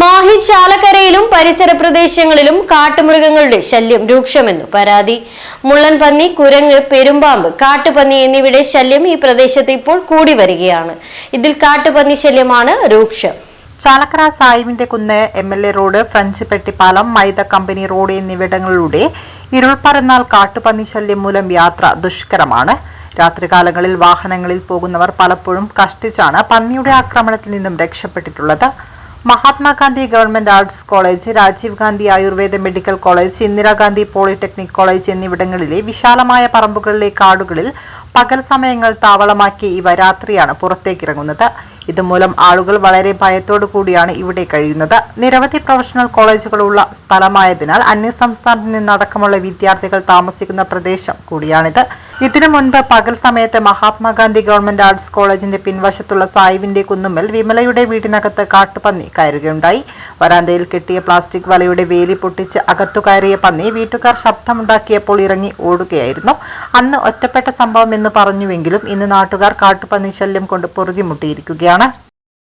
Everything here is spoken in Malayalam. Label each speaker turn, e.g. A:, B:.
A: മാഹി ചാലക്കരയിലും പരിസര പ്രദേശങ്ങളിലും കാട്ടുമൃഗങ്ങളുടെ ശല്യം രൂക്ഷമെന്നു പരാതി. മുള്ളൻ പന്നി കുരങ്ങ് പെരുമ്പാമ്പ് കാട്ടുപന്നി എന്നിവയുടെ ശല്യം ഈ പ്രദേശത്ത് ഇപ്പോൾ കൂടി വരികയാണ്. ഇതിൽ കാട്ടുപന്നി ശല്യമാണ് രൂക്ഷം.
B: ചാലക്കര സായിവിന്റെ കുന്ന് M L A road French Pettippalam Maida company road എന്നിവിടങ്ങളിലൂടെ ഇരുൾ പരന്നാൽ കാട്ടുപന്നി ശല്യം മൂലം യാത്ര ദുഷ്കരമാണ്. രാത്രികാലങ്ങളിൽ വാഹനങ്ങളിൽ പോകുന്നവർ പലപ്പോഴും കഷ്ടിച്ചാണ് പന്നിയുടെ ആക്രമണത്തിൽ നിന്നും രക്ഷപ്പെട്ടിട്ടുള്ളത്. Mahatma Gandhi government arts college Rajiv Gandhi Ayurveda medical college Indira Gandhi polytechnic college എന്നിവിടങ്ങളിലെ വിശാലമായ പറമ്പുകളിലെ കാടുകളിൽ പകൽ സമയങ്ങൾ താവളമാക്കി ഇവ രാത്രിയാണ് പുറത്തേക്കിറങ്ങുന്നത്. ഇതുമൂലം ആളുകൾ വളരെ ഭയത്തോടു കൂടിയാണ് ഇവിടെ കഴിയുന്നത്. നിരവധി പ്രൊഫഷണൽ കോളേജുകളുള്ള സ്ഥലമായതിനാൽ അന്യസംസ്ഥാനത്ത് നിന്നടക്കമുള്ള വിദ്യാർത്ഥികൾ താമസിക്കുന്ന പ്രദേശം കൂടിയാണിത്. ഇതിനു മുൻപ് പകൽ സമയത്ത് മഹാത്മാഗാന്ധി ഗവൺമെന്റ് ആർട്സ് കോളേജിന്റെ പിൻവശത്തുള്ള സായിവിന്റെ കുന്നുമ്മൽ വിമലയുടെ വീടിനകത്ത് കാട്ടുപന്നി കയറുകയുണ്ടായി. വരാന്തയിൽ കെട്ടിയ പ്ലാസ്റ്റിക് വലയുടെ വേലി പൊട്ടിച്ച് അകത്തു കയറിയ പന്നി വീട്ടുകാർ ശബ്ദമുണ്ടാക്കിയപ്പോൾ ഇറങ്ങി ഓടുകയായിരുന്നു. അന്ന് ഒറ്റപ്പെട്ട സംഭവം എന്ന് പറഞ്ഞുവെങ്കിലും ഇന്ന് നാട്ടുകാർ കാട്ടുപന്നി ശല്യം കൊണ്ട് പൊറുതിമുട്ടിയിരിക്കുകയാണ്.